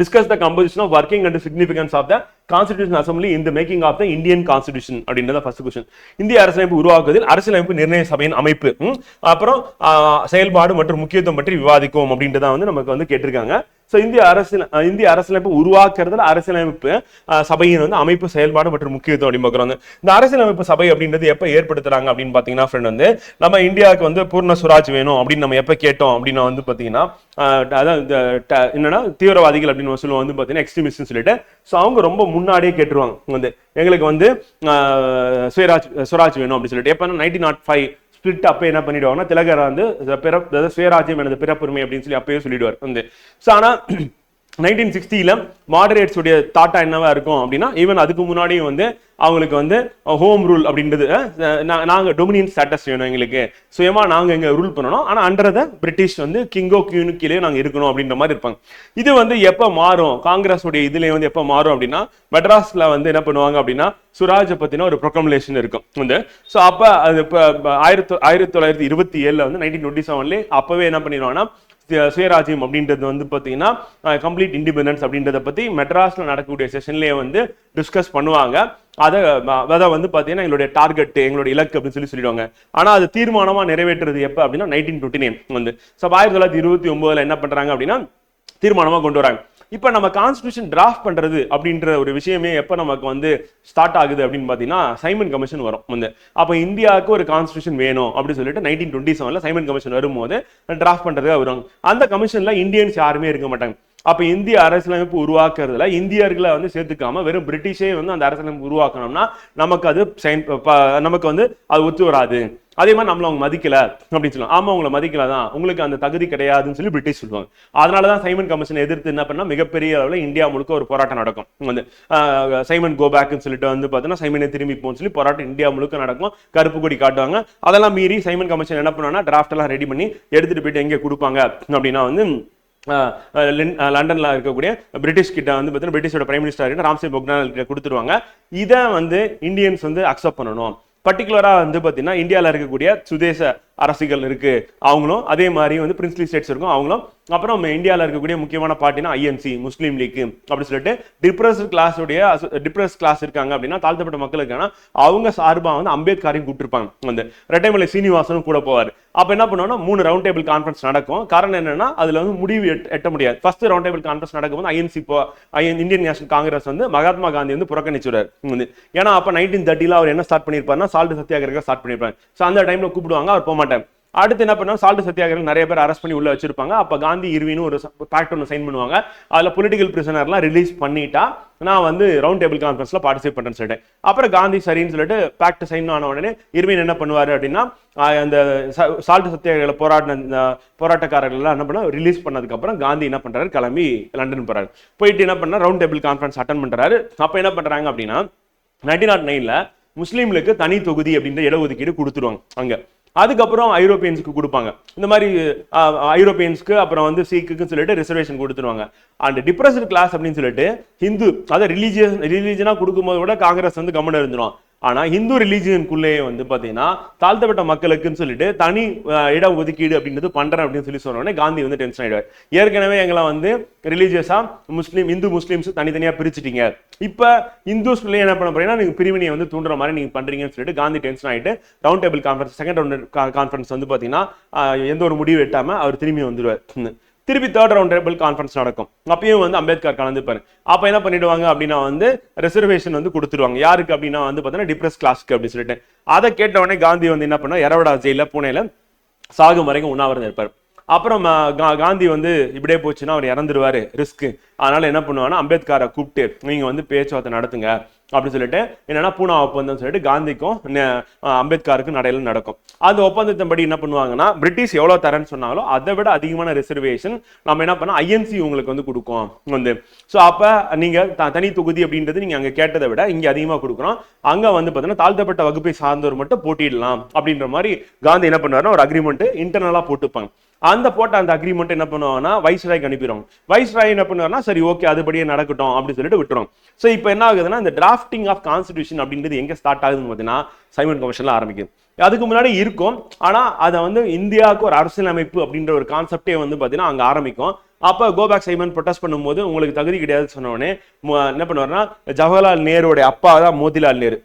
Discuss the composition of working and significance of the constitution assembly இந்த making of the Indian constitution அப்படின்றத first question இந்திய அரசியலமைப்பு உருவாக்குவதில் அரசியலமைப்பு நிர்ணய சபையின் அமைப்பு அப்புறம் செயல்பாடு மற்றும் முக்கியத்துவம் பற்றி விவாதிக்கும் அப்படின்றத வந்து நமக்கு வந்து கேட்டிருக்காங்க. ஸோ இந்திய அரசியல் இந்திய அரசியலமைப்பு உருவாக்குறதுல அரசியலமைப்பு சபையின் வந்து அமைப்பு செயல்பாடு மற்றும் முக்கியத்துவம் அப்படின்னு பார்க்குறாங்க இந்த அரசியலமைப்பு சபை அப்படின்றது எப்போ ஏற்படுத்துறாங்க அப்படின்னு பார்த்தீங்கன்னா ஃப்ரெண்ட் வந்து நம்ம இந்தியாவுக்கு வந்து பூர்ண சுராஜ் வேணும் அப்படின்னு நம்ம எப்போ கேட்டோம் அப்படின்னா வந்து பார்த்தீங்கன்னா அதான் இந்த ட- என்னன்னா தீவிரவாதிகள் அப்படின்னு சொல்லுவோம் வந்து பார்த்தீங்கன்னா எக்ஸ்ட்ரீமிஸ்ட்னு சொல்லிட்டு. ஸோ அவங்க ரொம்ப முன்னாடியே கேட்டுருவாங்க. வந்து எங்களுக்கு வந்து சுயராஜ் சுராஜ் வேணும் அப்படின்னு சொல்லிட்டு. எப்போ நைன்டீன் நாட் ஃபைவ் ஸ்பிளிட் அப்போ என்ன பண்ணிடுவாங்கன்னா திலகர் வந்து பிற அதாவது சுயராஜ்யம் எனது பிறப்புரிமை அப்படின்னு சொல்லி அப்பயே சொல்லிடுவார் வந்து. ஸோ ஆனால் நைன்டீன் சிக்ஸ்டியில் மாடரேட்ஸ் உடைய தாட்டா என்னவா இருக்கும் அப்படின்னா ஈவன் அதுக்கு முன்னாடியும் வந்து அவங்களுக்கு வந்து uh, ஹோம் ரூல் அப்படின்றது நாங்கள் டொமினியன் ஸ்டேட்டஸ் வேணும் எங்களுக்கு. சுயமா நாங்க இங்கே ரூல் பண்ணணும். ஆனால் அண்டர் த பிரிட்டிஷ் வந்து கிங்கோ கியூனு கீழே நாங்கள் இருக்கணும் அப்படின்ற மாதிரி இருப்பாங்க. இது வந்து எப்போ மாறும்? காங்கிரஸ் உடைய வந்து எப்போ மாறும் அப்படின்னா மெட்ராஸ்ல வந்து என்ன பண்ணுவாங்க அப்படின்னா சுராஜை பத்தின ஒரு ப்ரொக்ளமேஷன் இருக்கும். வந்து ஸோ அப்போ அது இப்போ ஆயிரத்தி ஆயிரத்தி தொள்ளாயிரத்தி இருபத்தி ஏழில் வந்து நைன்டீன் டுவெண்ட்டி செவன்லேயே அப்பவே என்ன பண்ணிடுவாங்கன்னா சுயராஜ்யம் அப்படின்றது வந்து பார்த்தீங்கன்னா கம்ப்ளீட் இண்டிபெண்டன்ஸ் அப்படின்றத பத்தி மெட்ராஸ்ல நடக்கக்கூடிய செஷன்லயே வந்து டிஸ்கஸ் பண்ணுவாங்க. அதை அதை வந்து பார்த்தீங்கன்னா எங்களுடைய டார்கெட் எங்களுடைய இலக்கு அப்படின்னு சொல்லி சொல்லிடுவாங்க. ஆனா அது தீர்மானமா நிறைவேற்றுறது எப்போ அப்படின்னா நைன்டீன் டுவெண்ட்டி நைன் வந்து. ஸோ ஆயிரத்தி தொள்ளாயிரத்தி இருபத்தி ஒன்பதுல என்ன பண்றாங்க அப்படின்னா தீர்மானமா கொண்டு வராங்க. இப்போ நம்ம கான்ஸ்டியூஷன் டிராஃப்ட் பண்ணுறது அப்படின்ற ஒரு விஷயமே எப்போ நமக்கு வந்து ஸ்டார்ட் ஆகுது அப்படின்னு பார்த்தீங்கன்னா சைமன் கமிஷன் வரும். வந்து அப்போ இந்தியாவுக்கு ஒரு கான்ஸ்டியூஷன் வேணும் அப்படின்னு சொல்லிட்டு நைன்டீன் டுவெண்ட்டி செவனில் சைமன் கமிஷன் வரும்போது டிராஃப்ட் பண்ணுறதுக்காக வருவாங்க. அந்த கமிஷனில் இந்தியன்ஸ் யாருமே இருக்க மாட்டாங்க. அப்போ இந்திய அரசியலமைப்பு உருவாக்குறதுல இந்தியர்களை வந்து சேர்த்துக்காம வெறும் பிரிட்டிஷே வந்து அந்த அரசியலமைப்பு உருவாக்கணும்னா நமக்கு அது சைன் நமக்கு வந்து அது ஒத்து வராது. அதே மாதிரி நம்மள அவங்க மதிக்கல அப்படின்னு சொல்லுவாங்க. ஆமா உங்களை மதிக்கல தான் உங்களுக்கு அந்த தகுதி கிடையாதுன்னு சொல்லி பிரிட்டிஷ் சொல்லுவாங்க. அதனால தான் சைமன் கமிஷன் எதிர்த்து என்ன பண்ணா மிகப்பெரிய அளவில் இந்தியா முழுக்க ஒரு போராட்டம் நடக்கும். வந்து சைமன் கோபேக்னு சொல்லிட்டு வந்து பார்த்தீங்கன்னா சைமனை திரும்பி போன்னு சொல்லி போராட்டம் இந்தியா முழுக்க நடக்கும். கருப்பு கொடி காட்டுவாங்க. அதெல்லாம் மீறி சைமன் கமிஷன் என்ன பண்ணுவாங்கன்னா டிராஃப்ட் எல்லாம் ரெடி பண்ணி எடுத்துட்டு போயிட்டு எங்கே கொடுப்பாங்க அப்படின்னா வந்து லண்டனில் லண்டன்ல இருக்கக்கூடிய பிரிட்டிஷ் கிட்ட வந்து பார்த்தீங்கன்னா பிரிட்டிஷோட பிரைம் மினிஸ்டர் கிட்ட ராம்சே பொக்னால் கிட்ட கொடுத்துருவாங்க. இதை வந்து இந்தியன்ஸ் வந்து அக்செப்ட் பண்ணணும். பர்டிகுலராக வந்து பார்த்தீங்கன்னா இந்தியாவில் இருக்கக்கூடிய சுதேச அரசுகள் இருக்குது அவங்களும் அதே மாதிரி வந்து பிரின்ஸ்லி ஸ்டேட்ஸ் இருக்கும். அவங்களும் அப்புறம் நம்ம இந்தியாவில் இருக்கக்கூடிய முக்கியமான பார்ட்டினா ஐஎன்சி முஸ்லீம் லீக் அப்படின்னு சொல்லிட்டு டிப்ரஸ் கிளாஸுடைய டிப்ரஸ் கிளாஸ் இருக்காங்க அப்படின்னா தாழ்த்தப்பட்ட மக்களுக்கான அவங்க சார்பாக வந்து அம்பேத்கரையும் கூப்பிட்டுருப்பாங்க. வந்து ரெட்டைமலை சீனிவாசனும் கூட போவார். அப்போ என்ன பண்ணுவோம்னா மூணு ரவுண்ட் டேபிள் கான்ஃபரன்ஸ் நடக்கும். காரணம் என்னன்னா அதில் வந்து முடிவு எட்ட- முடியாது. ஃபர்ஸ்ட் ரவுண்ட் டேபிள் கான்ஃபரன்ஸ் நடக்கும்போது ஐஎன்சி இந்தியன் நேஷனல் காங்கிரஸ் வந்து மகாத்மா காந்தி வந்து புறக்கணிச்சுறாரு வந்து ஏன்னா அப்போ நைன்டீன் தேர்ட்டியில் அவர் என்ன ஸ்டார்ட் பண்ணியிருப்பாருன்னா சால்ட் சத்தியாகிரகம் ஸ்டார்ட் பண்ணிருப்பாரு. ஸோ அந்த டைமில் கூப்பிடுவாங்க அவர் போக மாட்டேன். அடுத்து என்ன பண்ணுவோம் சால்ட் சத்தியாகிரகம் நிறைய பேர் அரெஸ்ட் பண்ணி உள்ள வச்சிருப்பாங்க. அப்ப காந்தி இருவின்னு ஒரு பேக்ட் ஒன்று சைன் பண்ணுவாங்க. அதுல பொலிட்டிக்கல் பிரிசனர்லாம் ரிலீஸ் பண்ணிட்டா நான் வந்து ரவுண்ட் டேபிள் கான்ஃபரன்ஸ்ல பார்ட்டிசிபேட் பண்றேன்னு சொல்லிட்டு. அப்புறம் காந்தி சரின்னு சொல்லிட்டு பேக்ட் சைன் ஆன உடனே இருவின் என்ன பண்ணுவாரு அப்படின்னா அந்த சால்ட் சத்தியாகிரக போராட்ட போராட்டக்காரர்கள் எல்லாம் என்ன பண்ண ரிலீஸ் பண்ணதுக்கு அப்புறம் காந்தி என்ன பண்றாரு? கிளம்பி லண்டன் போறாரு. போயிட்டு என்ன பண்ணா ரவுண்ட் டேபிள் கான்ஃபரன்ஸ் அட்டன் பண்றாரு. அப்ப என்ன பண்றாங்க அப்படின்னா நைன்டீன் நாட் நைன்ல முஸ்லீம்களுக்கு தனி தொகுதி அப்படின்ற இடஒதுக்கீடு கொடுத்துருவாங்க அங்க. அதுக்கப்புறம் ஐரோப்பியன்ஸ்க்கு கொடுப்பாங்க. இந்த மாதிரி ஆஹ், ஐரோப்பியன்ஸ்க்கு அப்புறம் வந்து சீக்குன்னு சொல்லிட்டு ரிசர்வேஷன் கொடுத்துருவாங்க. அண்ட் டிப்ரஸ்டு கிளாஸ் அப்படின்னு சொல்லிட்டு ஹிந்து அதாவது ரிலீஜியஸ் ரிலீஜனாக கொடுக்கும்போது கூட காங்கிரஸ் வந்து கவனம் இருந்துரும். ஆனால் இந்து ரிலீஜியனுக்குள்ளேயே வந்து பார்த்தீங்கன்னா தாழ்த்தப்பட்ட மக்களுக்குன்னு சொல்லிட்டு தனி இட ஒதுக்கீடு அப்படின்றது பண்ணுறேன் அப்படின்னு சொல்லி சொன்னோடனே காந்தி வந்து டென்ஷன் ஆகிடுவார் ஏற்கனவே எங்களை வந்து ரிலீஜியஸாக முஸ்லீம் இந்து முஸ்லீம்ஸ் தனித்தனியாக பிரிச்சுட்டீங்க. இப்போ இந்துஸ்குள்ளே என்ன பண்ண போறீங்கன்னா நீங்கள் பிரிவினையை வந்து தூண்டுற மாதிரி நீங்கள் பண்ணுறீங்கன்னு சொல்லிட்டு காந்தி டென்ஷன் ஆகிட்டு round table conference second round conference வந்து பார்த்தீங்கன்னா எந்த ஒரு முடிவு எட்டாமல் அவர் திரும்பி வந்துடுவார் திருப்பி தேர்ட் ரவுண்ட் டேபிள் கான்ஃபரன்ஸ் நடக்கும். அப்பயும் வந்து அம்பேத்கர் கலந்துப்பாரு. அப்போ என்ன பண்ணிடுவாங்க அப்படின்னா வந்து ரிசர்வேஷன் வந்து கொடுத்துருவாங்க. யாருக்கு அப்படின்னா வந்து பார்த்தீங்கன்னா டிப்ரஸ் கிளாஸ்க்கு அப்படின்னு சொல்லிட்டு. அதை கேட்ட உடனே காந்தி வந்து என்ன பண்ணா எரவடா ஜெயில புனேல சாகும் வரைக்கும் உண்ணாவிரதம் இருப்பார். அப்புறம் கா- காந்தி வந்து இப்படியே போச்சுன்னா அவர் இறந்துருவாரு. ரிஸ்க் அதனால என்ன பண்ணுவாங்கன்னா அம்பேத்கரை கூப்பிட்டு நீங்க வந்து பேச்சுவார்த்தை நடத்துங்க. அப்படின்னு சொல்லிட்டு என்னன்னா பூனா ஒப்பந்தம் சொல்லிட்டு காந்திக்கும் அம்பேத்கருக்கும் நடையில நடக்கும். அந்த ஒப்பந்தத்தின்படி என்ன பண்ணுவாங்கன்னா பிரிட்டிஷ் எவ்வளவு தரேன்னு சொன்னாலும் அதை விட அதிகமான ரிசர்வேஷன் நம்ம என்ன பண்ணோம் ஐஎன்சி உங்களுக்கு வந்து கொடுக்கும் வந்து. ஸோ அப்ப நீங்க த- தனி தொகுதி அப்படின்றது நீங்க அங்க கேட்டதை விட இங்க அதிகமா கொடுக்குறோம் அங்க வந்து பாத்தீங்கன்னா தாழ்த்தப்பட்ட வகுப்பை சார்ந்தவர் மட்டும் போட்டிடலாம் அப்படின்ற மாதிரி காந்தி என்ன பண்ணுவாருன்னா ஒரு அக்ரிமெண்ட் இன்டர்னலா போட்டுப்பாங்க. அந்த போட்ட அந்த அக்ரிமெண்ட் என்ன பண்ணுவாங்கன்னா வைஸ்ராய்க்கு அனுப்பிடுவாங்க வைஸ்ராய் என்ன பண்ணுவாருன்னா சரி ஓகே அதுபடியே நடக்கட்டும் அப்படின்னு சொல்லிட்டு விட்டுரும். ஸோ இப்போ என்ன ஆகுதுன்னா இந்த டிராஃப்டிங் ஆஃப் கான்ஸ்டிடியூஷன் அப்படின்றது எங்க ஸ்டார்ட் ஆகுதுன்னு பார்த்தீங்கன்னா சைமன் கமிஷன்ல ஆரம்பிக்குது. அதுக்கு முன்னாடி இருக்கும். ஆனா அதை வந்து இந்தியாவுக்கு ஒரு அரசியலமைப்பு அப்படின்ற ஒரு கான்செப்டே வந்து பார்த்தீங்கன்னா அங்க ஆரம்பிக்கும். அப்போ கோபேக் சைமன் ப்ரொடெஸ்ட் பண்ணும்போது உங்களுக்கு தகுதி கிடையாதுன்னு சொன்ன உடனே என்ன பண்ணுவார்னா ஜவஹர்லால் நேருடைய அப்பா தான் மோதிலால் நேரு.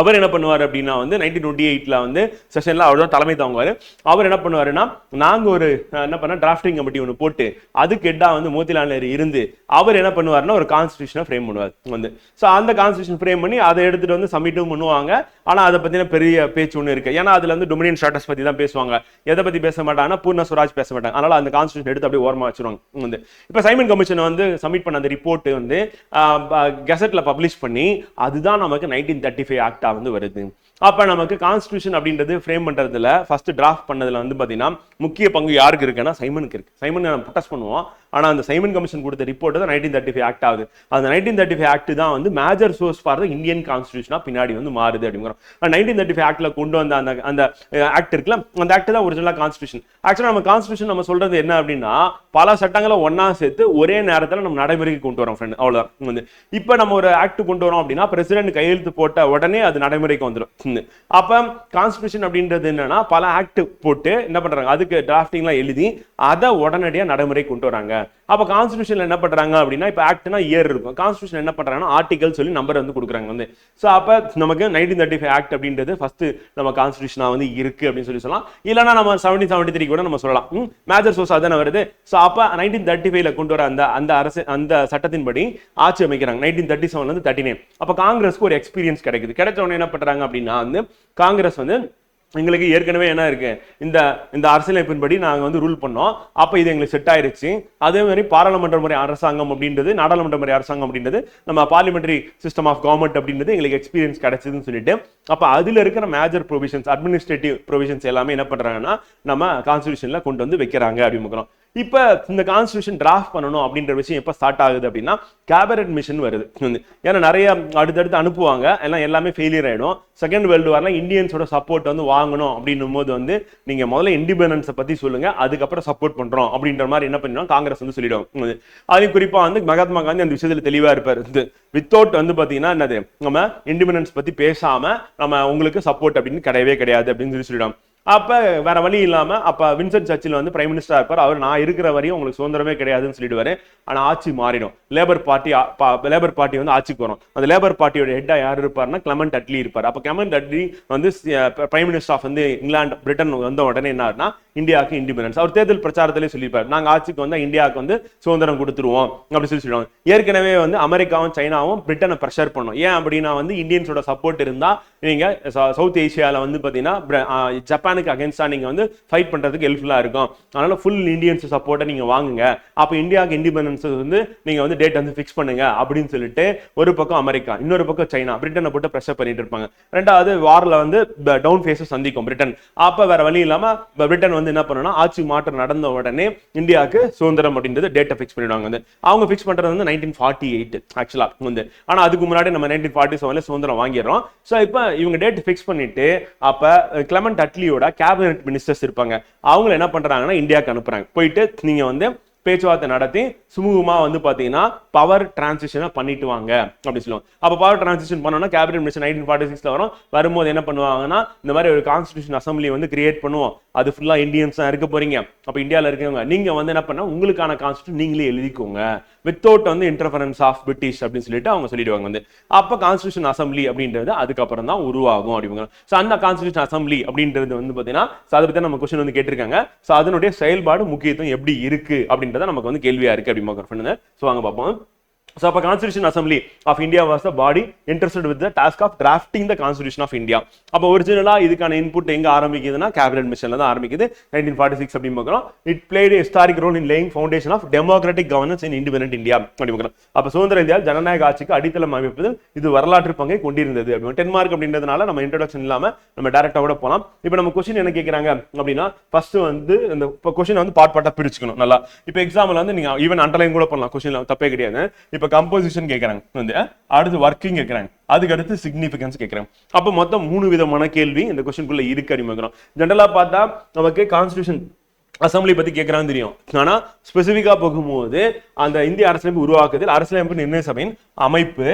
அவர் என்ன பண்ணுவார் அப்படின்னா வந்து நைன்டீன் டுவெண்ட்டி எயிட்ல வந்து செஷன்ல அவர் தான் தலைமை தாங்குவார். அவர் என்ன பண்ணுவாருன்னா நாங்கள் ஒரு என்ன பண்ண டிராஃப்டிங் கமிட்டி ஒன்று போட்டு அதுக்கு ஹெட்டா வந்து மோதிலால் நேரு இருந்து அவர் என்ன பண்ணுவார்னா ஒரு கான்ஸ்டியூஷனை ஃப்ரேம் பண்ணுவார். வந்து ஸோ அந்த கான்ஸ்டியூஷன் ஃப்ரேம் பண்ணி அதை எடுத்துட்டு வந்து சப்மிட்டும் பண்ணுவாங்க. ஆனால் அதை பற்றின பெரிய பேச்சு ஒன்று இருக்கு. ஏன்னா அதுல வந்து டொமினியன் ஸ்டாட்டஸ் பத்தி தான் பேசுவாங்க. எதை பத்தி பேச மாட்டாங்கன்னா பூர்ண ஸ்வராஜ் பேச மாட்டாங்க. அதனால அந்த கான்ஸ்டியூஷன் எடுத்து அப்படியே ஓரமாக வச்சிருவாங்க. வந்து இப்போ சைமன் கமிஷன் வந்து சப்மிட் பண்ண அந்த ரிப்போர்ட் வந்து கெசட்ல பப்ளிஷ் பண்ணி அதுதான் நமக்கு நைன்டீன் தேர்ட்டி ஃபைவ் ஆக்ட் வந்து வருது அப்போ நமக்கு கான்ஸ்டியூஷன் அப்படின்றது ஃப்ரேம் பண்ணுறதுல ஃபர்ஸ்ட் டிராஃப்ட் பண்ணதில் வந்து பார்த்தீங்கன்னா முக்கிய பங்கு யாருக்கு இருக்குன்னா சைமனுக்கு இருக்கு. சைமன் நம்ம புட்டஸ் பண்ணுவோம். ஆனால் அந்த சைமன் கமிஷன் கொடுத்த ரிப்போர்ட் தான் நைன்டீன் தேர்ட்டி ஃபைவ் ஆக்ட் ஆகுது. அந்த நைன்டீன் தேர்ட்டி ஃபைவ் ஆக்ட் தான் வந்து major source for the Indian கான்ஸ்டியூஷனாக பின்னாடி வந்து மாறுது அப்படிங்கிறோம். நைன்டீன் தேர்ட்டி ஃபைவ் ஆக்டில் கொண்டு வந்த அந்த அந்த ஆக்ட் இருக்குல்ல அந்த ஆக்ட் தான் ஒரிஜினலாக கான்ஸ்டியூஷன் ஆக்சுவலாக நம்ம கான்ஸ்டியூஷன் நம்ம சொல்கிறது என்ன அப்படின்னா பல சட்டங்களை ஒன்றா சேர்த்து ஒரே நேரத்தில் நம்ம நடைமுறைக்கு கொண்டு வரோம் ஃப்ரெண்ட் அவ்வளோதான் வந்து இப்போ நம்ம ஒரு ஆக்ட் கொண்டு வரோம் அப்படின்னா பிரசிடென்ட் கையெழுத்து போட்ட உடனே அது நடைமுறைக்கு வந்துடும் அப்ப கான்ஸ்டியூஷன் அப்படின்றது என்னன்னா பல ஆக்ட் போட்டு என்ன பண்றாங்க அதுக்கு டிராஃப்டிங்லாம் எழுதி அதை உடனடியா நடைமுறை கொண்டு வராங்க. அப்போ கான்ஸ்டியூஷனில் என்ன பண்ணுறாங்க அப்படின்னா இப்போ ஆக்ட்னா இயர் இருக்கும். கான்ஸ்டியூஷன் என்ன பண்ணுறாங்கன்னா ஆர்டிகல் சொல்லி நம்பர் வந்து கொடுக்குறாங்க வந்து. ஸோ அப்போ நமக்கு நைன்டீன் தேர்ட்டி ஃபைவ் ஆக்ட் அப்படின்றது ஃபஸ்ட்டு நம்ம கான்ஸ்டியூஷனாக வந்து இருக்குது அப்படின்னு சொல்லி சொல்லலாம். இல்லைன்னா நம்ம செவன்டீன் செவன்டி த்ரீ கூட நம்ம சொல்லலாம். மேஜர் சோர்ஸ் அதான் வருது. ஸோ அப்போ நைன்டீன் தேர்ட்டி ஃபைவ்ல கொண்டு வர அந்த அந்த அரசு அந்த சட்டத்தின்படி ஆட்சி அமைக்கிறாங்க. நைன்டீன் தேர்ட்டி செவன்லேருந்து தேர்ட்டி நைன் அப்போ காங்கிரஸ்க்கு ஒரு எக்ஸ்பீரியன்ஸ் கிடைக்குது. கிடைச்ச உடனே என்ன பண்ணுறாங்க அப்படின்னா வந்து காங்கிரஸ் வந்து எங்களுக்கு ஏற்கனவே என்ன இருக்கு? இந்த இந்த அரசியலமைப்பின்படி நாங்கள் வந்து ரூல் பண்ணோம். அப்போ இது எங்களுக்கு செட் ஆயிருச்சு. அதே மாதிரி பாராளுமன்ற முறை அரசாங்கம் அப்படின்றது நாடாளுமன்ற முறை அரசாங்கம் அப்படின்றது நம்ம பார்லிமெண்டரி சிஸ்டம் ஆஃப் கவர்மெண்ட் அப்படின்றது எங்களுக்கு எக்ஸ்பீரியன்ஸ் கிடைச்சதுன்னு சொல்லிட்டு அப்போ அதில் இருக்கிற மேஜர் ப்ரொவிஷன்ஸ் அட்மினிஸ்ட்ரேட்டிவ் ப்ரொவிஷன்ஸ் எல்லாமே என்ன பண்ணுறாங்கன்னா நம்ம கான்ஸ்டியூஷனில் கொண்டு வந்து வைக்கிறாங்க அப்படின்னு இப்போ இந்த கான்ஸ்டியூஷன் டிராஃப்ட் பண்ணணும் அப்படின்ற விஷயம் எப்போ ஸ்டார்ட் ஆகுது அப்படின்னா கேபினட் மிஷன் வருது. ஏன்னா நிறைய அடுத்தடுத்து அனுப்புவாங்க. எல்லாம் எல்லாமே ஃபெயிலியர் ஆகிடும் செகண்ட் வேர்ல்டு வார்ல இந்தியன்ஸோட சப்போர்ட் வந்து வாங்கணும் அப்படின்னும் போது வந்து நீங்கள் முதல்ல இண்டிபெண்டன்ஸை பற்றி சொல்லுங்கள் அதுக்கப்புறம் சப்போர்ட் பண்ணுறோம் அப்படின்ற மாதிரி என்ன பண்ணிடும் காங்கிரஸ் வந்து சொல்லிடும் வந்து. குறிப்பாக வந்து மகாத்மா காந்தி அந்த விஷயத்துல தெளிவாக இருப்பார். வித்தவுட் வந்து பார்த்தீங்கன்னா என்னது? நம்ம இண்டிபெண்டன்ஸ் பற்றி பேசாமல் நம்ம உங்களுக்கு சப்போர்ட் அப்படின்னு கிடையவே கிடையாது அப்படின்னு சொல்லி சொல்லிடும் அப்போ வேற வழி இல்லாமல் அப்போ வின்சென்ட் சர்ச்சில் வந்து பிரைம் மினிஸ்டரா இருப்பார். அவர் நான் இருக்கிற வரையும் உங்களுக்கு சுதந்திரமே கிடையாதுன்னு சொல்லிடுவாரு. ஆனால் ஆட்சி மாறிடும். லேபர் பார்ட்டி லேபர் பார்ட்டி வந்து ஆட்சிக்கு வரும். அந்த லேபர் பார்ட்டியோட ஹெட்டாக யார் இருப்பார்னா கிளமெண்ட் அட்லி இருப்பார். அப்போ கிளமெண்ட் அட்லி வந்து பிரைம் மினிஸ்டர் ஆஃப் வந்து இங்கிலாந்து பிரிட்டன் வந்த உடனே என்ன ஆகுனா இந்தியாவுக்கு இண்டிபெண்டன்ஸ் அவர் தேர்தல் பிரச்சாரத்திலே சொல்லியிருப்பார். நாங்கள் ஆட்சிக்கு வந்தால் இந்தியாவுக்கு வந்து சுதந்திரம் கொடுத்துருவோம் அப்படி சொல்லி சொல்லுவாங்க ஏற்கனவே வந்து அமெரிக்காவும் சைனாவும் பிரிட்டனை ப்ரெஷர் பண்ணும். ஏன் அப்படின்னா வந்து இந்தியன்ஸோட சப்போர்ட் இருந்தால் நீங்கள் சவுத் ஏஷியாவில் வந்து பார்த்தீங்கன்னா ஜப்பானுக்கு அகேன்ஸ்டாக நீங்கள் வந்து ஃபைட் பண்ணுறதுக்கு ஹெல்ப்ஃபுல்லாக இருக்கும். அதனால் ஃபுல் இந்தியன்ஸ் சப்போர்ட்டை நீங்கள் வாங்குங்க. அப்போ இந்தியாவுக்கு இண்டிபெண்டன்ஸ் வந்து நீங்கள் வந்து டேட் வந்து ஃபிக்ஸ் பண்ணுங்க அப்படின்னு சொல்லிட்டு ஒரு பக்கம் அமெரிக்கா இன்னொரு பக்கம் சைனா பிரிட்டனை போட்டு ப்ரெஷர் பண்ணிட்டு இருப்பாங்க. ரெண்டாவது வாரில் வந்து டவுன் ஃபேஸை சந்திக்கும் பிரிட்டன். அப்போ வேற வழி இல்லாமல் பிரிட்டன் வந்து என்ன பண்ணணும்னா ஆட்சி மாற்றம் நடந்த உடனே இந்தியாவுக்கு சுதந்திரம் அப்படின்றது டேட்டை ஃபிக்ஸ் பண்ணிடுவாங்க வந்து. அவங்க ஃபிக்ஸ் பண்ணுறது வந்து நைன்டீன் ஃபார்ட்டி எயிட் ஆக்சுவலாக வந்து. ஆனால் அதுக்கு முன்னாடி நம்ம நைன்டீன் ஃபார்ட்டி செவனில் சுதந்திரம் வாங்கிடுறோம். ஸோ இப்போ இவங்க டேட் ஃபிக்ஸ் பண்ணிட்டு அப்ப கிளமண்ட் அட்லியோட கேபினெட் மினிஸ்டர்ஸ் இருப்பாங்க. அவங்கள என்ன பண்றாங்கன்னா இந்தியாவுக்கு அனுப்புறாங்க. போயிட்டு நீங்க வந்து பேச்சுவார்த்தை நடத்தி சுமூகமா வந்து பாத்தீங்கன்னா பவர் டிரான்சிஷனை பண்ணிட்டு வாங்க அப்படி சொல்லுவாங்க. அப்போ பவர் டிரான்சிஷன் பண்ணோம்னா கேபினட் மினிஸ்டர் நைன்டீன் ஃபார்ட்டி சிக்ஸில் வரும். வரும்போது என்ன பண்ணுவாங்கன்னா இந்த மாதிரி ஒரு கான்ஸ்டியூஷன் அசம்பிளி வந்து கிரியேட் பண்ணுவோம். அது ஃபுல்லா இந்தியன்ஸ் தான் இருக்க போறீங்க. அப்போ இந்தியால இருக்கவங்க நீங்க வந்து என்ன பண்ணால் உங்களுக்கான கான்ஸ்டியூஷன் நீங்களே எழுதிக்கோங்க. வித்தவுட் வந்து இன்டர்ஃபரன்ஸ் ஆஃப் பிரிட்டிஷ் அப்படின்னு சொல்லிட்டு அவங்க சொல்லிடுவாங்க வந்து. அப்போ கான்ஸ்டியூஷன் அசம்பிளி அப்படின்றது அதுக்கப்புறம் தான் உருவாகும் அப்படிங்க ஸோ அந்த கான்ஸ்டியூஷன் அசம்பிளி அப்படின்றது வந்து பாத்தீங்கன்னா ஸோ அதை பற்றி நம்ம கொஸ்டின் வந்து கேட்டிருக்காங்க. ஸோ அதனுடைய செயல்பாடு முக்கியத்துவம் எப்படி இருக்கு அப்படின்றத நமக்கு வந்து கேள்வியா இருக்கு அப்படின்னு ஸோ வாங்க பார்ப்போம் So, அப்போ constitution assembly of India was the body interested with the task of drafting the constitution of India அப்போ ஒரிஜினலா இதுக்கான இன்புட் எங்க ஆரம்பிக்குதுன்னா கேபினட் மிஷனில் தான் ஆரம்பிக்குது. நைன்டீன் ஃபார்ட்டி சிக்ஸ் அப்படின்னு பார்க்குறோம். It played historic role in laying foundation of democratic governance in independent India அப்படி பார்க்குறோம். அப்போ சுதந்திர இந்தியா ஜனநாயக ஆட்சிக்கு அடித்தளம் அமைப்பது இது வரலாற்று பங்கை கொண்டிருந்தது அப்படின்னு. டென் மார்க் அப்படின்றதுனால நம்ம இன்ட்ரடக்ஷன் இல்லாமல் நம்ம டேரக்டா கூட போலாம். இப்போ நம்ம கொஸ்டின் என்ன கேட்குறாங்க அப்படின்னா ஃபர்ஸ்ட் வந்து இந்த கொஸ்டின் வந்து பாட் பாட்டாக பிரிச்சுக்கணும் நல்லா. இப்போ எக்ஸாம்பிள் வந்து நீங்க ஈவன் அண்டர்லைன் கூட பண்ணலாம். கொஸ்டின் தப்பே கிடையாது. இப்போ கம்போசிஷன் கேட்குறாங்க வந்து அடுத்து ஒர்க்கிங் கேட்குறாங்க அதுக்கு அடுத்து சிக்னிஃபிகன்ஸ் கேட்குறாங்க அப்போ மொத்தம் மூணு விதமான கேள்வி இந்த கொஸ்டின்குள்ள இருக்கு அறிமுகம் ஜென்ரலா பார்த்தா நமக்கு கான்ஸ்டியூஷன் அசம்பிளி பத்தி கேட்கறான்னு தெரியும். ஆனா ஸ்பெசிபிக்கா போகும்போது அந்த இந்திய அரசியலமைப்பு உருவாக்குதல் அரசியலமைப்பு நிர்ணய சபையின் அமைப்பு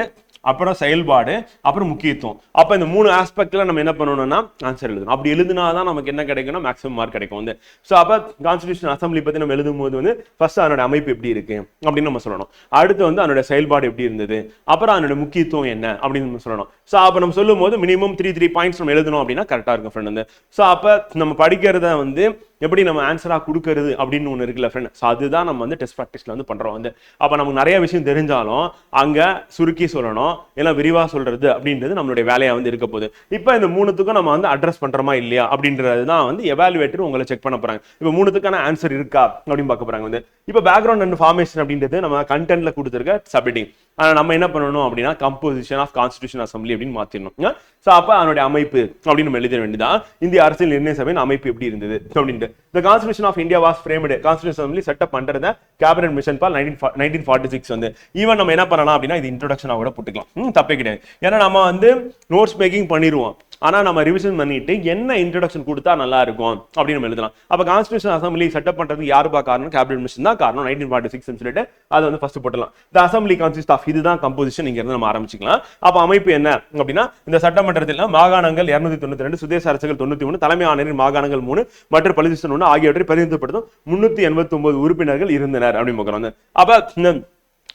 அப்புறம் செயல்பாடு அப்புறம் முக்கியத்துவம். அப்ப இந்த மூணு ஆஸ்பெக்ட்ல நம்ம என்ன பண்ணணும்னா ஆன்சர் எழுதணும். அப்படி எழுதுனா தான் நமக்கு என்ன கிடைக்கும்னா மேக்ஸிமம் மார்க் கிடைக்கும் வந்து. ஸோ அப்ப கான்ஸ்டியூஷன் அசம்பிளி பத்தி நம்ம எழுதும் போது வந்து ஃபர்ஸ்ட் அதனோட அமைப்பு எப்படி இருக்கு? அப்படின்னு நம்ம சொல்லணும். அடுத்து வந்து அதனோட செயல்பாடு எப்படி இருந்தது? அப்புறம் அதனோட முக்கியத்துவம் என்ன? அப்படின்னு நம்ம சொல்லணும். ஸோ அப்போ நம்ம சொல்லும் போது மினிமம் த்ரீ த்ரீ பாயிண்ட்ஸ் நம்ம எழுதணும் அப்படின்னா கரெக்டாக இருக்கும் ஃப்ரெண்ட் வந்து. ஸோ அப்போ நம்ம படிக்கிறத வந்து எப்படி நம்ம ஆன்சராக கொடுக்கறது அப்படின்னு ஒன்று இருக்குல்ல ஃப்ரெண்ட் ஸோ அதுதான் நம்ம வந்து டெஸ்ட் ப்ராக்டிஸில் வந்து பண்ணுறோம் வந்து அப்போ நமக்கு நிறைய விஷயம் தெரிஞ்சாலும் அங்கே சுருக்கி சொல்லணும் ஏன்னா விரிவாக சொல்கிறது அப்படின்றது நம்மளுடைய வேலையாக வந்து இருக்க போகுது. இப்போ இந்த மூணுத்துக்கும் நம்ம வந்து அட்ரஸ் பண்ணுறோமா இல்லையா அப்படின்றது தான் வந்து எவாலுவேட்டர் உங்களை செக் பண்ண போகிறாங்க இப்போ மூணுத்துக்கான ஆன்சர் இருக்கா அப்படின்னு பார்க்க போகிறாங்க வந்து. இப்போ பேக்ரவுண்ட் அண்ட் ஃபார்மேஷன் அப்படின்றது நம்ம கண்டென்ட்டில் கொடுத்துருக்க சப்மிட்டிங் ஆனால் நம்ம என்ன பண்ணணும் அப்படின்னா கம்போசிஷன் ஆஃப் கான்ஸ்டியூஷன் அசம்பிளி அப்படின்னு மாற்றிடணும் ஸோ அப்போ அதனுடைய அமைப்பு அப்படின்னு நம்ம எழுத வேண்டியதான் இந்திய அரசியல் நிர்ணய சபையின் அமைப்பு எப்படி இருந்தது? அப்படின்ட்டு. இந்த constitution of India was framed constitution assembly setup பண்ணுறத cabinet mission plan nineteen nineteen forty six வந்து. ஈவன் நம்ம என்ன பண்ணலாம் அப்படின்னா இது இன்ட்ரோடக்ஷனாக கூட போட்டுக்கலாம். தப்பே கிடையாது. ஏன்னா நம்ம வந்து நோட்ஸ் மேக்கிங் பண்ணிடுவோம் ஆனால் நம்ம ரிவிஷன் பண்ணிட்டு என்ன இன்ட்ரடக்ஷன் கொடுத்தா நல்லா இருக்கும் அப்படின்னு நம்ம எழுதலாம். அப்போ கான்ஸ்டியூஷன் அசம்பிளி செட்டப் பண்ணுறதுக்கு யாருப்பா காரணம் கேபினட் மிஷன் தான் காரணம். நைன்டீன் ஃபார்ட்டி சிக்ஸ் சொல்லிட்டு அதை வந்து ஃபர்ஸ்ட் போட்டலாம் இந்த அசம்பிளி கான்சிஸ்ட் ஆஃப் இதுதான் கம்போசிஷன் இங்கிருந்து நம்ம ஆரம்பிச்சிக்கலாம். அப்போ அமைப்பு என்ன அப்படின்னா இந்த சட்டமன்றத்தில் மாகாணங்கள் இரநூத்தி தொண்ணூத்தி ரெண்டு சுதேச அரசுகள் தொண்ணூத்தி ஒன்று தலைமை ஆணையரின் மாகாணங்கள் மூணு மற்றும் பலிசிஸ்டன் ஒன்று ஆகியவற்றை பிரதிநிதிப்படுத்தும் முன்னூத்தி எண்பத்தி ஒன்பது உறுப்பினர்கள் இருந்தனர் அப்படின்னு பார்க்குறோம் அப்போ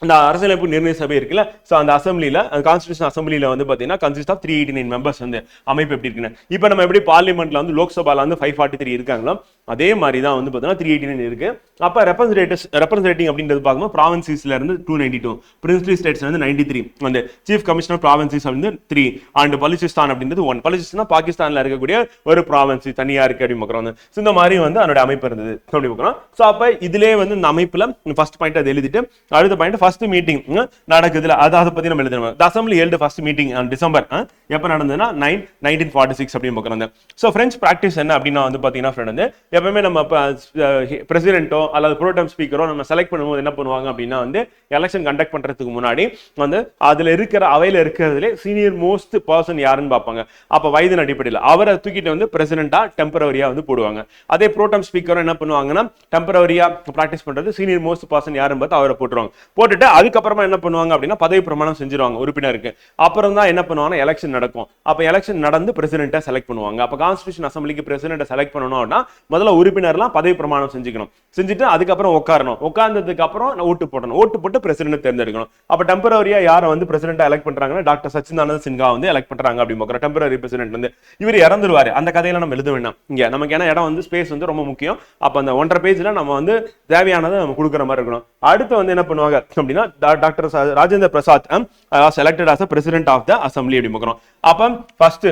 இந்த அரசியலமைப்பு நிர்ணய சபை இருக்குல்ல சோ அந்த அசம்பிளில கான்ஸ்டியூஷன் அசம்பிளியில் வந்து பார்த்தீங்கன்னா consist of three eighty nine members வந்து அமைப்பு எப்படி இருக்குன்னு. இப்போ நம்ம எப்படி பார்லிமெண்ட்ல வந்து லோக்சபால வந்து ஃபைவ் ஃபார்ட்டி த்ரீ இருக்காங்களோ அதே மாதிரி தான் வந்து பாத்தீங்கன்னா த்ரீ எயிட்டி நைன் இருக்கு. அப்போ ரெப்ரஸன்டேட்டிவ்ஸ் ரெப்ரஸன்டேட்டிங் அப்படின்றது பார்க்கும்போது ப்ராவின்சிஸில் இருந்து two ninety two princely states வந்து நைன்டி த்ரீ வந்து சீஃப் கமிஷனர் ப்ராவின்சிஸ் வந்து த்ரீ அண்ட் பலிசிஸ்தான் அப்படின்றது ஒன் பலிசிஸ்தான் பாகிஸ்தானில் இருக்கக்கூடிய ஒரு ப்ராவின்சி தனியாக இருக்குது அப்படின்னு பார்க்குறோம். வந்து. இந்த மாதிரி வந்து அதனுடைய அமைப்பு இருந்தது. அப்படி பார்க்குறோம். ஸோ அப்போ இதிலே வந்து இந்த அமைப்பில் ஃபர்ஸ்ட் பாயிண்ட் அதை எழுதிட்டு அடுத்த பாயிண்ட் ஃபர்ஸ்ட் மீட்டிங் நடக்குதுல. அதை அதை பற்றி நம்ம எழுதணும். த அசம்பிளி எழுது ஃபர்ஸ்ட் மீட்டிங் டிசம்பர் எப்போ நடந்ததுன்னா நைன் நைன்டீன் ஃபார்ட்டி சிக்ஸ் அப்படின்னு பார்க்குறாங்க ஸோ ஃப்ரெண்ட்ஸ் ப்ராக்டிஸ் என்ன அப்படின்னா வந்து பார்த்தீங்கன்னா ஃப்ரெண்ட் வந்து எப்பவுமே நம்ம பிரசிடென்ட்டோ அல்லது ப்ரோட்டம் ஸ்பீக்கரோ நம்ம செலக்ட் பண்ணும்போது என்ன பண்ணுவாங்க அப்படின்னா வந்து எலெக்ஷன் கண்டக்ட் பண்ணுறதுக்கு முன்னாடி வந்து அதில் இருக்கிற அவையில் இருக்கிறதுலே சீனியர் மோஸ்ட் பர்சன் யாருன்னு பார்ப்பாங்க. அப்போ வயதின் அடிப்படையில் அவரை தூக்கிட்டு வந்து பிரசிடென்ட்டா டெம்பரவரியாக வந்து போடுவாங்க. அதே ப்ரோட்டம் ஸ்பீக்கரும் என்ன பண்ணுவாங்கன்னா டெம்பரவரியா ப்ராக்டிஸ் பண்ணுறது சீனியர் மோஸ்ட் பர்சன் யாருன்னு பார்த்து அவரை போட்டுருவாங்க. போட்டுட்டு அதுக்கப்புறமா என்ன பண்ணுவாங்க அப்படின்னா பதவி பிரமாணம் செஞ்சிருவாங்க உறுப்பினருக்கு. அப்புறம் தான் என்ன பண்ணுவாங்கன்னா எலெக்ஷன் நடக்கும். அப்போ எலெக்ஷன் நடந்து பிரசிடென்ட்டை செலக்ட் பண்ணுவாங்க. அப்போ கான்ஸ்டியூஷன் அசம்பிளிக்கு பிரசிடென்ட்டை செலக்ட் பண்ணணும் அப்படின்னா முதல்ல உறுப்பினர்லாம் பதவி பிரமாணம் செஞ்சுக்கணும். செஞ்சுட்டு அதுக்கப்புறம் உட்காரணும் உட்கார்ந்ததுக்கு அப்புறம் ஓட்டு போடணும். ஓட்டு போட்டு பிரசிடென்ட் தேர்ந்தெடுக்கணும். அப்ப டெம்பரவரியா யாரை வந்து பிரசிடென்ட்டா எலக்ட் பண்றாங்கன்னா டாக்டர் சச்சிதானந்த சின்ஹா வந்து எலக்ட் பண்றாங்க அப்படி பார்க்குறோம் பிரசிடென்ட் வந்து இவர் இறந்துருவாரு. அந்த கதையில நம்ம எழுத வேண்டாம் இங்க நமக்கு ஏன்னா இடம் வந்து ஸ்பேஸ் வந்து ரொம்ப முக்கியம். அப்ப அந்த ஒன்றரை பேஜ்ல நம்ம வந்து தேவையானதை நம்ம கொடுக்குற மாதிரி இருக்கணும். அடுத்து வந்து என்ன பண்ணுவாங்க அப்படின்னா doctor Rajendra Prasad selected as president of the assembly அப்படி பார்க்குறோம் அப்ப ஃபர்ஸ்ட்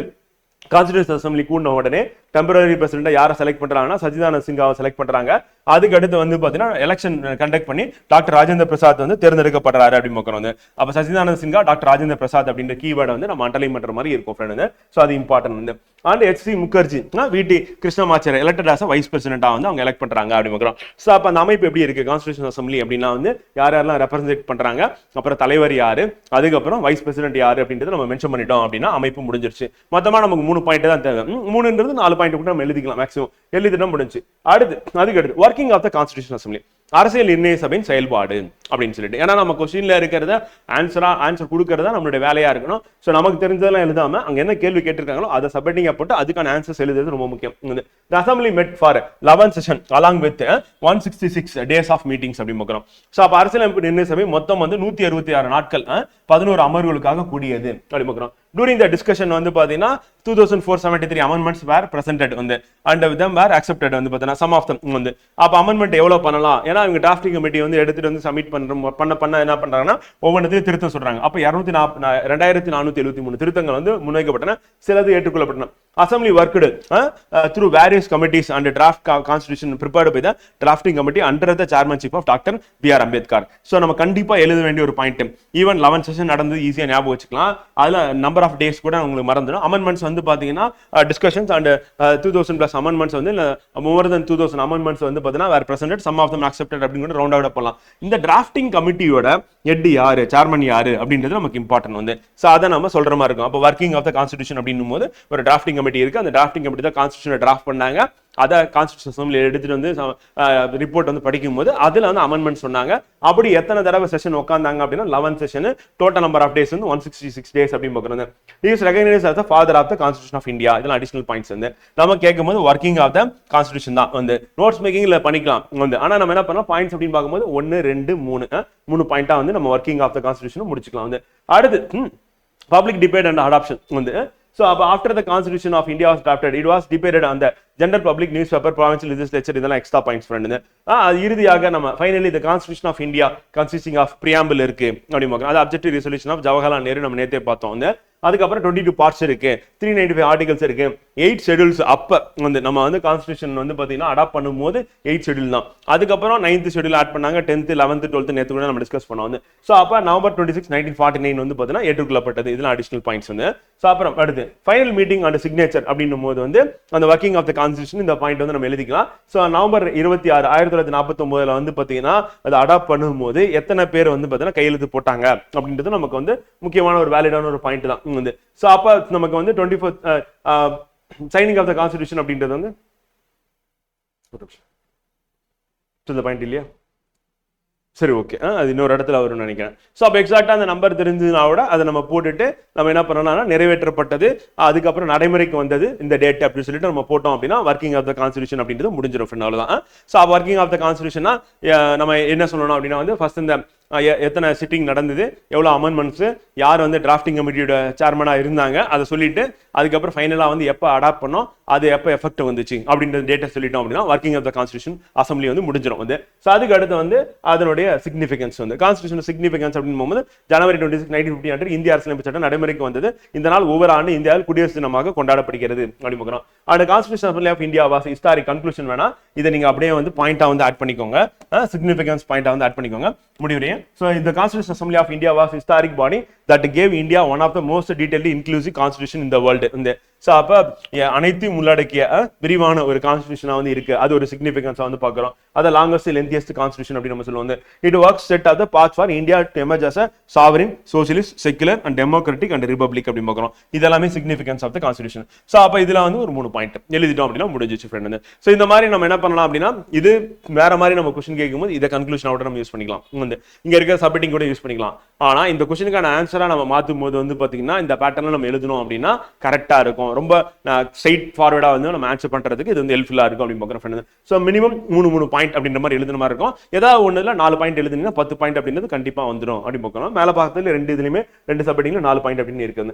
கான்ஸ்டியூஷன் அசம்பிளி கூடின உடனே டெம்பரரி பிரசிடென்ட்டை யாரை செலக்ட் பண்றாங்கன்னா சச்சிதானந்த சிங்காவை செலக்ட் பண்றாங்க. அதுக்கு அடுத்து வந்து பாத்தீங்கன்னா எலெக்ஷன் கண்டக்ட் பண்ணி டாக்டர் ராஜேந்திர பிரசாத் வந்து தேர்ந்தெடுக்கப்படுறாரு அப்படின்னு பார்க்குறோம் வந்து. அப்ப சச்சிதானந்த சிங்கா டாக்டர் ராஜேந்திர பிரசாத் அப்படின்ற கீவேர்டை வந்து நம்ம அண்டர்லைன் பண்ற மாதிரி இருக்கும் ஃப்ரெண்ட் வந்து. ஸோ அது இம்பார்ட்டன்ட் வந்து. And H C Mukherjee V T Krishnamachari elected as vice பிரசிடென்ட்டா வந்து அவங்க எலெக்ட் பண்றாங்க அப்படின்னு பார்க்குறோம் ஸோ அப்ப அந்த அமைப்பு எப்படி இருக்கு? கான்ஸ்டியூஷன் அசம்பிளி அப்படின்னா வந்து யார் யாரெல்லாம் ரெப்ரசென்ட் பண்றாங்க அப்புறம் தலைவர் யாரு அதுக்கப்புறம் வைஸ் பிரசிடென்ட் யாரு அப்படின்றத நம்ம மென்ஷன் பண்ணிட்டோம் அப்படின்னா அமைப்பு முடிஞ்சிருச்சு. மொத்தமா நமக்கு மூணு பாயிண்ட் தான் தேவை. மூணுன்றது நாலு பாயிண்ட் கூட நம்ம எழுதிக்கலாம் மேக்ஸிமம் எழுதிட்டு முடிஞ்சு அடுத்து அதுக்கு அடுத்து working of the constitution assembly அரசியல் நிர்ணய சபையின் செயல்பாடு. அப்படின்னு சொல்லிட்டு. ஏன்னா நம்ம கொஸ்டின்ல இருக்கிறத ஆன்சரா ஆன்சர் கொடுக்கறதா நம்மளுடைய வேலையா இருக்கணும். ஸோ நமக்கு தெரிஞ்சதெல்லாம் எழுதாம அங்க என்ன கேள்வி கேட்டிருக்காங்களோ அதை சப்மிட்டிங்காக போட்டு அதுக்கான ஆன்சர்ஸ் எழுதுறது ரொம்ப முக்கியம். இந்த assembly met for eleven session along with one sixty six days of meetings அப்படின்னு பார்க்குறோம். ஸோ அப்போ அரசியலமைப்பு நிர்ணய சபை மொத்தம் வந்து நூத்தி அறுபத்தி ஆறு நாட்கள் பதினோரு அமர்வுகளுக்காக கூடியது அப்படின்னு பார்க்குறோம். டூரிங் த டிஸ்கஷன் வந்து பாத்தீங்கன்னா two thousand four seventy three amendments were presented வந்து அண்ட் விதம் வேர் அக்செப்டட் வந்து பார்த்தீங்கன்னா சம் ஆஃப் தம் வந்து. அப்போ அமெண்ட்மெண்ட் எவ்வளோ பண்ணலாம்? ஏன்னா இவங்க டிராஃப்டிங் கமிட்டி வந்து எடுத்துட்டு வந்து சப்மிட் பண்ண பண்ற பண்ண பண்ண என்ன பண்றாங்கன்னா ஒவ்வொன்றத்தையும் திருத்தம் சொல்றாங்க. அப்போ இரநூத்தி நாற்ப ரெண்டாயிரத்தி நானூத்தி எழுபத்தி மூணு திருத்தங்கள் வந்து முன்வைக்கப்பட்டன. சிலது ஏற்றுக்கொள்ளப்பட்டன. Assembly worked through various committees and draft constitution prepared by the drafting committee under the chairmanship of doctor B R Ambedkar so நம்ம கண்டிப்பா எழுத வேண்டிய ஒரு பாயிண்ட் ஈவன் லெவன் செஷன் நடந்து ஈஸியா ஞாபகம் வச்சுக்கலாம். அதில் நம்பர் ஆஃப் டேஸ் கூட உங்களுக்கு மறந்துடும். அமெண்ட்மெண்ட்ஸ் வந்து பாத்தீங்கன்னா discussions and two thousand plus amendments வந்து more then two thousand amendments வந்து பார்த்தீங்கன்னா வேறு presented some of them accepted அப்படின்னு கூட ரவுண்ட் அவுட் பண்ணலாம் இந்த டிராஃப்டிங் கமிட்டியோட ஹெட் யாரு சேர்மன் யாரு அப்படின்றது நமக்கு இம்பார்ட்டன்ட் வந்து. ஸோ அதை நம்ம சொல்ற மாதிரி இருக்கும். அப்போ ஒர்க்கிங் ஆஃப் த கான்ஸ்டியூஷன் அப்படின்னும் போது ஒரு டிராஃப்டிங் கமிட்டி இருக்கு. அந்த டிராஃப்டிங் கமிட்டி தான் கான்ஸ்டியூஷனை டிராஃப்ட் பண்ணாங்க. அதை கான்ஸ்டியூஷன் எடுத்துகிட்டு எடுத்துட்டு வந்து ரிப்போர்ட் வந்து படிக்கும் போது அதுல வந்து அமெண்ட்மெண்ட் சொன்னாங்க. அப்படி எத்தனை தடவை செஷன் உட்காந்தாங்க அப்படின்னா eleven session total number of days வந்து ஒன் சிக்ஸ்டி சிக்ஸ் டேஸ் அப்படின்னு பார்க்குறது is recognise the father of the constitution of India இதெல்லாம் அடிஷனல் பாயிண்ட்ஸ் வந்து. நம்ம கேட்கும் போது ஒர்க்கிங் ஆஃப் த கான்ஸ்டியூஷன் தான் வந்து. நோட்ஸ் மேக்கிங்ல பண்ணிக்கலாம் வந்து. ஆனா நம்ம என்ன பண்ணலாம்? பாயிண்ட்ஸ் அப்படின்னு பார்க்கும்போது ஒன்னு ரெண்டு மூணு மூணு பாயிண்டா வந்து நம்ம ஒர்க்கிங் ஆஃப் த கான்ஸ்டியூஷனும் முடிச்சுக்கலாம். வந்து அடுத்து பப்ளிக் டிபேட் அண்ட் அடாப்ஷன் வந்து ஸோ அப்போ after the constitution of India was drafted it was debated அந்த general public newspaper provincial legislature இதெல்லாம் எக்ஸ்ட்ரா பாயிண்ட்ஸ் ஃப்ரெண்டு அது இறுதியாக நம்ம finally the constitution of India consisting of preamble இருக்கு அப்படின்னு பார்க்கணும் அது objective resolution of Jawaharlal Nehru நம்ம நேத்தே பார்த்தோம். வந்து அதுக்கப்புறம் டுவெண்ட்டி டூ பார்ட்ஸ் இருக்கு. த்ரீ நைன்டி ஃபைவ் ஆர்டிகல்ஸ் இருக்கு. எயிட் ஷெடியூல்ஸ் அப்போ வந்து நம்ம வந்து கான்ஸ்டியூஷன் வந்து பார்த்தீங்கன்னா அடாப்ட் பண்ணும்போது எயிட் ஷெடியூல் தான். அதுக்கப்புறம் நைன்த் ஷெடியூல் ஆட் பண்ணாங்க. டென்த் லெவன்த் டுவெல்த் நேற்று கூட நம்ம டிஸ்கஸ் பண்ணோம் வந்து. ஸோ அப்போ November twenty six nineteen forty nine வந்து பார்த்தீங்கன்னா ஏற்றுக்கொள்ளப்பட்டது இதெல்லாம் அடிஷனல் பாயிண்ட்ஸ் வந்து. ஸோ அப்புறம் அடுத்து ஃபைனல் மீட்டிங் அண்ட் சிக்னேச்சர் அப்படின்னும் போது வந்து அந்த ஒர்க்கிங் ஆஃப் த கான்ஸ்டியூஷன் இந்த பாயிண்ட் வந்து நம்ம எழுதிக்கலாம். ஸோ நவம்பர் இருபத்தி ஆறு ஆயிரத்தி தொள்ளாயிரத்தி நாற்பத்தொம்போதில் வந்து பார்த்தீங்கன்னா அதை அடாப்ட் பண்ணும்போது எத்தனை பேர் வந்து பார்த்தீங்கன்னா கையெழுத்து போட்டாங்க அப்படின்றது நமக்கு வந்து முக்கியமான ஒரு வேலிடான ஒரு பாயிண்ட் தான். வந்து. ஸோ அப்போ நமக்கு வந்து twenty four signing of the constitution அப்படின்றது வந்து பாயிண்ட் இல்லையா? சரி ஓகே அது இன்னொரு இடத்துல வரும்னு நினைக்கிறேன். ஸோ அப்போ எக்ஸாக்டாக அந்த நம்பர் தெரிஞ்சதுனா கூட அதை நம்ம போட்டுட்டு நம்ம என்ன பண்ணணும்னா நிறைவேற்றப்பட்டது அதுக்கப்புறம் நடைமுறைக்கு வந்தது இந்த டேட் அப்படின்னு சொல்லிட்டு நம்ம போட்டோம் அப்படின்னா ஒர்க்கிங் ஆஃப் த கான்ஸ்டியூஷன் அப்படின்றது முடிஞ்சிடும் ஃப்ரெண்ட் அவ்வளோதான் ஸோ ஒர்க்கிங் ஆஃப் த கான்ஸ்டியூஷனா நம்ம என்ன சொல்லணும் அப்படின்னா வந்து ஃபர்ஸ்ட் இந்த எத்தனை சிட்டிங் நடந்தது எவ்வளோ அமெண்ட்மெண்ட்ஸு யார் வந்து டிராஃப்டிங் கமிட்டியோட சேர்மனாக இருந்தாங்க அதை சொல்லிவிட்டு அதுக்கப்புறம் ஃபைனலாக வந்து எப்போ அடாப்ட் பண்ணோம் அது எப்போ எஃபெக்ட் வந்துச்சு அப்படின்ற டேட்டை சொல்லிட்டோம் அப்படின்னா working of the constitution assembly வந்து முடிஞ்சிடும் வந்து. ஸோ அதுக்கு அடுத்து வந்து அதனுடைய சிக்னிஃபிகன்ஸ் வந்து. கான்ஸ்டியூஷன் சிக்னிஃபிகன்ஸ் அப்படின்னு போகும்போது January twenty six nineteen fifty அன்று இந்திய அரசியலமைப்பு சட்டம் நடைமுறைக்கு வந்தது. இந்த நாள் ஒவ்வொரு ஆண்டு இந்தியாவில் குடியரசு தினமாக கொண்டாடப்படுகிறது அப்படின்னு பார்க்குறோம். அந்த constitution assembly of India was historic conclusion வேணா. இதை நீங்கள் அப்படியே வந்து பாயிண்ட்டாக வந்து ஆட் பண்ணிக்கோங்க. சிக்னிஃபிகன்ஸ் பாயிண்ட்டாக வந்து ஆட் பண்ணிக்கோங்க. முடிவுரையும் ஸோ இந்த constitution assembly of India was historic body that gave India one of the most detailed inclusive constitution in the world இந்த ஸோ அப்போ அனைத்தையும் உள்ளடக்கிய விரிவான ஒரு கான்ஸ்டியூஷனாக வந்து இருக்கு. அது ஒரு சிக்னிஃபிகன்ஸாக வந்து பார்க்குறோம் அதை லாங்கஸ்ட் லெந்தியஸ்ட் கான்ஸ்டியூஷன் அப்படின்னு நம்ம சொல்லுவோம். It work set off the path for India to emerge as a sovereign socialist secular and democratic and republic அப்படின்னு பார்க்குறோம் இதெல்லாமே significance of the constitution so அப்போ இதில் வந்து ஒரு மூணு பாயிண்ட் எழுதிட்டோம் அப்படின்னா முடிஞ்சிச்சு ஃப்ரெண்ட் வந்து ஸோ இந்த மாதிரி நம்ம என்ன பண்ணலாம் அப்படின்னா இது வேற மாதிரி நம்ம கொஸ்டின் கேட்கும்போது இதை கன்க்ளூஷன் அவுட் நம்ம யூஸ் பண்ணிக்கலாம். வந்து இங்க இருக்கிற சப்மிட்டிங் கூட யூஸ் பண்ணிக்கலாம். ஆனா இந்த கொஸ்டினுக்கான ஆன்சர் நம்ம மாற்றும் போது வந்து பார்த்தீங்கன்னா இந்த பேட்டர்னில் நம்ம எழுதணும் அப்படின்னா கரெக்டாக இருக்கும். ரொம்ப ஸ்ட்ரைட் ஃபார்வர்டாக வந்து நம்ம ஆன்சர் பண்ணுறதுக்கு இது வந்து ஹெல்ப்ஃபுல்லாக இருக்கும் அப்படின்னு பார்க்குற ஃப்ரெண்ட் ஸோ மினிமம் மூணு மூணு பாயிண்ட் அப்படின்ற மாதிரி எழுதுன மாதிரி இருக்கும். ஏதாவது ஒன்றுல நாலு பாயிண்ட் எழுதுனீங்கன்னா பத்து பாயிண்ட் அப்படின்றது கண்டிப்பாக வந்துடும் அப்படின்னு பார்க்கணும் மேலே பார்த்ததுல ரெண்டு இதுலையுமே ரெண்டு சப்மிட்டிங்ல நாலு பாயிண்ட் அப்படின்னு இருக்குது.